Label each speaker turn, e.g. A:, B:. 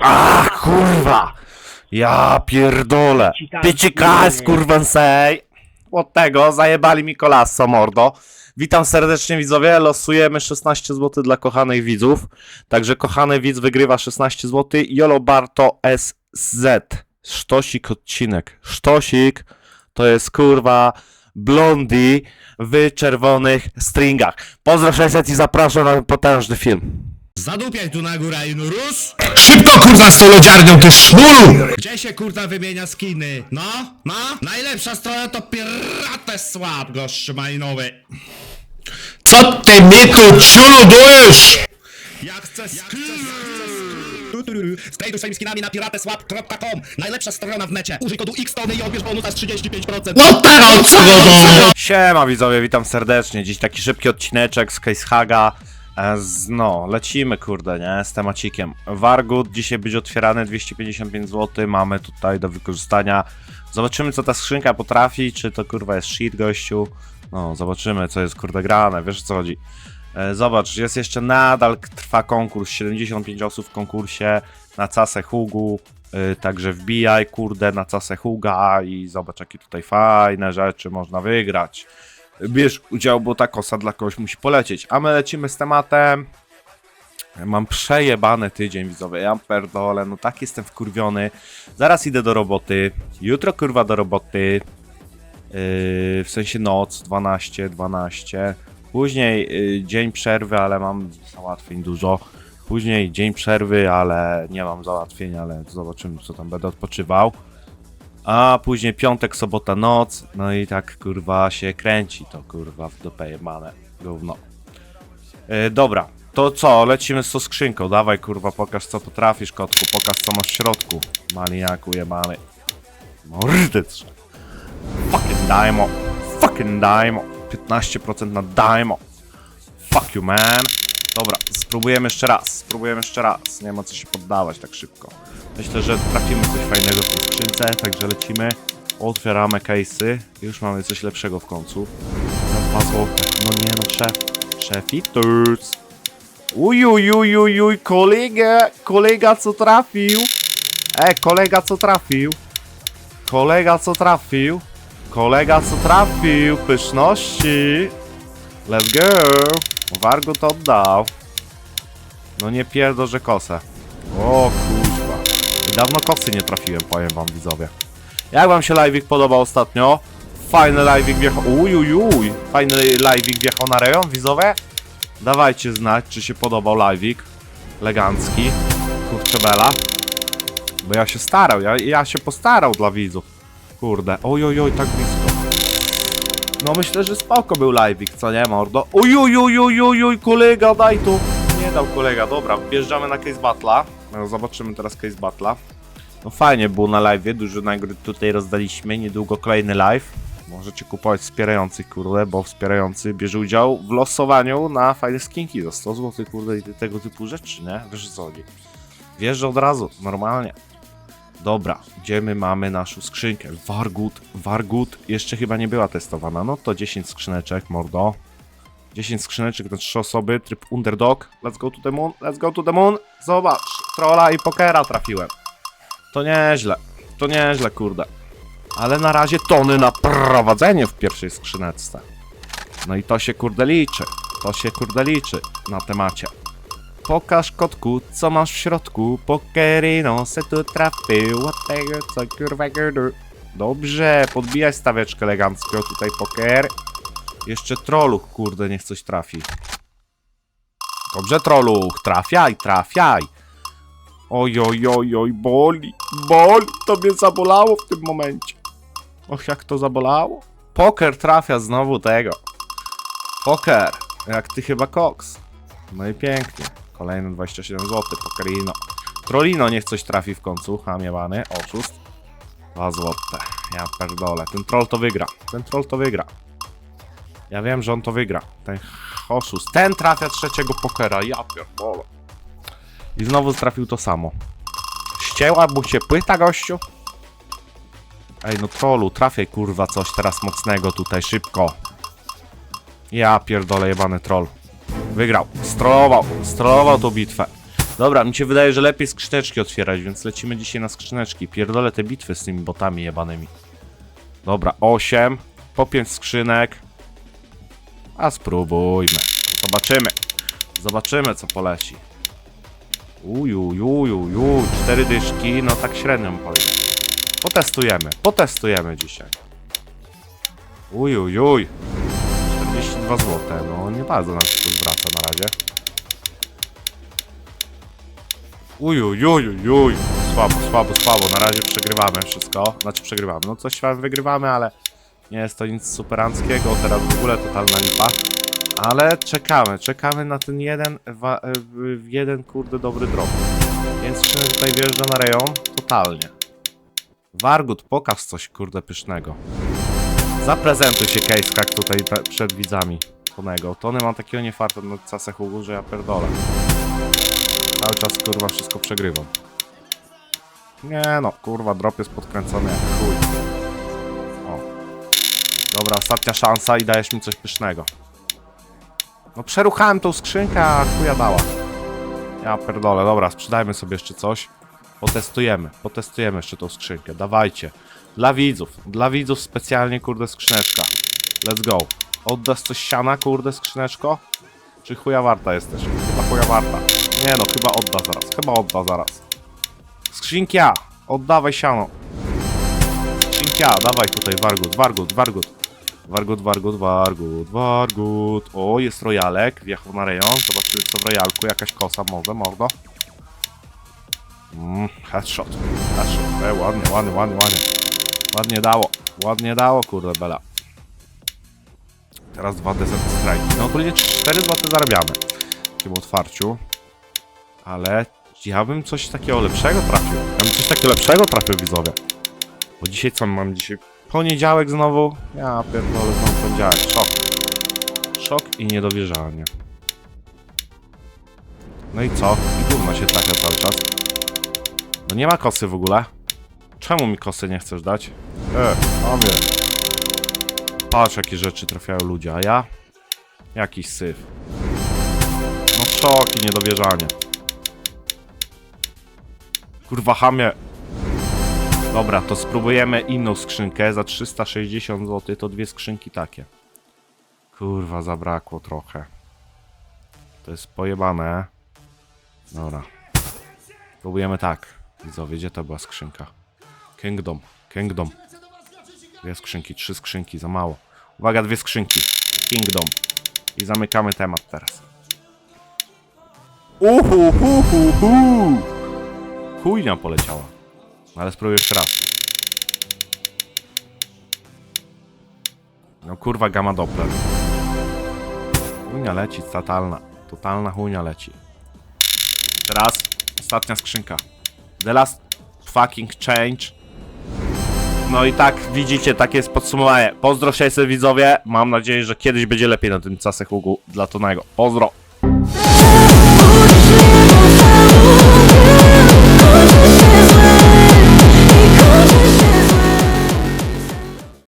A: A kurwa! Ja pierdolę! Piecikaz kurwa sej! Od tego zajebali mi kolasso, mordo. Witam serdecznie widzowie, losujemy 16 zł dla kochanych widzów. Także kochany widz wygrywa 16 zł. Jolo Barto SZ. Sztosik odcinek. Sztosik to jest kurwa blondi w czerwonych stringach. Pozdro 600 i zapraszam na potężny film.
B: Zadupiaj tu na górę i no rusz!
C: Szybko kurwa z tą lodziarnią, ty szmulu!
B: Gdzie się kurwa wymienia skiny? No? No? Najlepsza strona to Piratę Słab, gość malinowy.
C: Co ty Miku ciulu dujesz?
B: Ja chcę skin! Strajduj swoimi skinami na pirateswap.com Najlepsza strona w necie. Użyj kodu XTONY i odbierz bonusa z 35%.
C: No teraz co do...
A: Siema widzowie, witam serdecznie. Dziś taki szybki odcineczek z Case Haga. E, Z, no, lecimy kurde, nie? Z temacikiem. Wargut dzisiaj będzie otwierany 255 zł. Mamy tutaj do wykorzystania. Zobaczymy co ta skrzynka potrafi. Czy to kurwa jest shit gościu. No, zobaczymy co jest kurde grane. Wiesz o co chodzi. E, Zobacz, jest jeszcze nadal trwa konkurs. 75 osób w konkursie na casę Hugu. Y, Także wbijaj, kurde, na casę Huga i zobacz, jakie tutaj fajne rzeczy można wygrać. Bierz udział, bo ta kosa dla kogoś musi polecieć. A my lecimy z tematem. Mam przejebany tydzień, widzowie. Ja pierdolę, no tak jestem wkurwiony. Zaraz idę do roboty. Jutro kurwa do roboty. Yy, w sensie noc, 12, 12. Później yy, dzień przerwy, ale mam załatwień dużo. Później dzień przerwy, ale nie mam załatwień, ale zobaczymy co tam będę odpoczywał. A później piątek, sobota, noc. No i tak kurwa się kręci to kurwa w dupę jebane. Gówno. Yy, dobra, to co? Lecimy z tą skrzynką. Dawaj kurwa, pokaż co potrafisz kotku. Pokaż co masz w środku. Maniaku jebany. Trzeba. Fucking Daimo. Fucking Daimo. 15% na Daimo. Fuck you, man. Dobra, spróbujemy jeszcze raz. Spróbujemy jeszcze raz. Nie ma co się poddawać tak szybko. Myślę, że trafimy coś fajnego w tej skrzynce, także lecimy. Otwieramy case'y. Już mamy coś lepszego w końcu. Dwa złote. No nie no, szef. Szefiturs. Uj, uj, uj, uj, uj, kolega, co trafił. E, kolega co trafił. Kolega co trafił. Kolega co trafił. Pyszności. Let's go. Wargo to oddał. No nie pierdol, że kosę. O kurwa. Dawno kosy nie trafiłem, powiem wam widzowie. Jak wam się live'ik podobał ostatnio? Fajny live'ik wjechał... Uj, uj, uj. Fajny live'ik wjechał na rejon, widzowie? Dawajcie znać, czy się podobał live'ik. Elegancki. Kurczę bela. Bo ja się starał, ja, ja się postarał dla widzów. Kurde, oj, oj, oj, tak blisko. No myślę, że spoko był live'ik, co nie, mordo? Oj, kolega, daj tu. Nie dał kolega, dobra, wjeżdżamy na case battle'a. No, zobaczymy teraz case battle'a. No fajnie było na live'ie, dużo nagród tutaj rozdaliśmy, niedługo kolejny live. Możecie kupować wspierających, kurde, bo wspierający bierze udział w losowaniu na fajne skinki za 100 zł, kurde, i tego typu rzeczy, nie? Wiesz co chodzi. Wjeżdża od razu, normalnie. Dobra, gdzie my mamy naszą skrzynkę? Wargut, Wargut jeszcze chyba nie była testowana. No to 10 skrzyneczek, mordo. 10 skrzyneczek na 3 osoby, tryb underdog. Let's go to the moon, let's go to the moon. Zobacz, trolla i pokera trafiłem. To nieźle, to nieźle, kurde. Ale na razie tony na prowadzenie w pierwszej skrzyneczce. No i to się kurde liczy. To się kurde liczy na temacie. Pokaż kotku, co masz w środku. Pokerino se tu trafił. Od tego, co kurwa gadu. Dobrze, podbijaj stawieczkę elegancko. Tutaj poker. Jeszcze troluch, kurde, niech coś trafi. Dobrze, troluch, trafiaj, trafiaj. Oj, oj, oj, oj, boli, boli. To mnie zabolało w tym momencie. Och, jak to zabolało. Poker trafia znowu tego. Poker, jak ty chyba koks. No i pięknie. Kolejne 27 zł, pokerino. Trolino niech coś trafi w końcu, hamiewany, oszust. 2 złote. Ja pierdolę. Ten troll to wygra. Ten troll to wygra. Ja wiem, że on to wygra. Ten oszust. Ten trafia trzeciego pokera. Ja pierdolę. I znowu trafił to samo. Ścięła mu się płyta, gościu? Ej, no trollu, trafiaj kurwa coś teraz mocnego tutaj, szybko. Ja pierdolę, jebany troll. Wygrał. Strollował. Strollował tą bitwę. Dobra, mi się wydaje, że lepiej skrzyneczki otwierać, więc lecimy dzisiaj na skrzyneczki. Pierdolę te bitwy z tymi botami jebanymi. Dobra, 8, po 5 skrzynek. A spróbujmy. Zobaczymy. Zobaczymy, co poleci. Uju, uju, uju, cztery dyszki, no tak średnio bym powiedział. Potestujemy, potestujemy dzisiaj. Uju, ujuj. 42 zł, no nie bardzo nam się to zwraca na razie. Ujuj. Słabo, słabo, słabo. Na razie przegrywamy wszystko. Znaczy przegrywamy. No coś wygrywamy, ale nie jest to nic superanckiego. Teraz w ogóle totalna lipa. Ale czekamy, czekamy na ten jeden, e, jeden kurde dobry drop. Więc skrzynek tutaj wjeżdża na rejon totalnie. Wargut, pokaż coś kurde pysznego. Zaprezentuj się hack tutaj przed widzami. Tonego. Tony mam takiego niefarta na casach ugór, że ja pierdolę. Cały czas kurwa wszystko przegrywam. Nie no, kurwa, drop jest podkręcony jak chuj. Dobra, ostatnia szansa i dajesz mi coś pysznego. No przeruchałem tą skrzynkę, a chuja dała. Ja pierdolę, dobra, sprzedajmy sobie jeszcze coś. Potestujemy, potestujemy jeszcze tą skrzynkę, dawajcie. Dla widzów, dla widzów specjalnie, kurde, skrzyneczka. Let's go. Oddasz coś siana, kurde, skrzyneczko? Czy chuja warta jesteś? Chyba chuja warta. Nie no, chyba odda zaraz, chyba odda zaraz. Skrzynkia, oddawaj siano. Skrzynkia, dawaj tutaj, wargut, wargut, wargut. Wargut, wargut, wargut, wargut. O, jest rojalek, wjechał na rejon. Zobaczymy co w rojalku, jakaś kosa może, mordo. Mm, headshot, headshot. E, ładnie, ładnie, ładnie, ładnie. Ładnie dało, ładnie dało, kurde bela. Teraz dwa desert strike. No ogólnie 4 zł zarabiamy w tym otwarciu. Ale ja bym coś takiego lepszego trafił. Ja bym coś takiego lepszego trafił, widzowie. Bo dzisiaj co mam dzisiaj? Poniedziałek znowu? Ja pierdolę, znowu poniedziałek. Szok. Szok i niedowierzanie. No i co? I gówno się trafia cały czas. No nie ma kosy w ogóle. Czemu mi kosy nie chcesz dać? E, mamie. Patrz jakie rzeczy trafiają ludzie, a ja? Jakiś syf. No szok i niedowierzanie. Kurwa hamie. Dobra, to spróbujemy inną skrzynkę za 360 zł, to dwie skrzynki takie. Kurwa, zabrakło trochę. To jest pojebane. Dobra. Próbujemy tak. Widzowie, gdzie to była skrzynka? Kingdom, Kingdom. Dwie skrzynki, trzy skrzynki, za mało. Uwaga, dwie skrzynki. Kingdom. I zamykamy temat teraz. Uhu, hu, hu, hu. Chujnia poleciała. Ale spróbuję jeszcze raz. No kurwa, gamma Doppler. Chujnia leci, totalna. Totalna chujnia leci. Teraz ostatnia skrzynka. The last fucking change. No i tak widzicie, takie jest podsumowanie. Pozdro się widzowie. Mam nadzieję, że kiedyś będzie lepiej na tym casach ługu dla Tonego. Pozdro.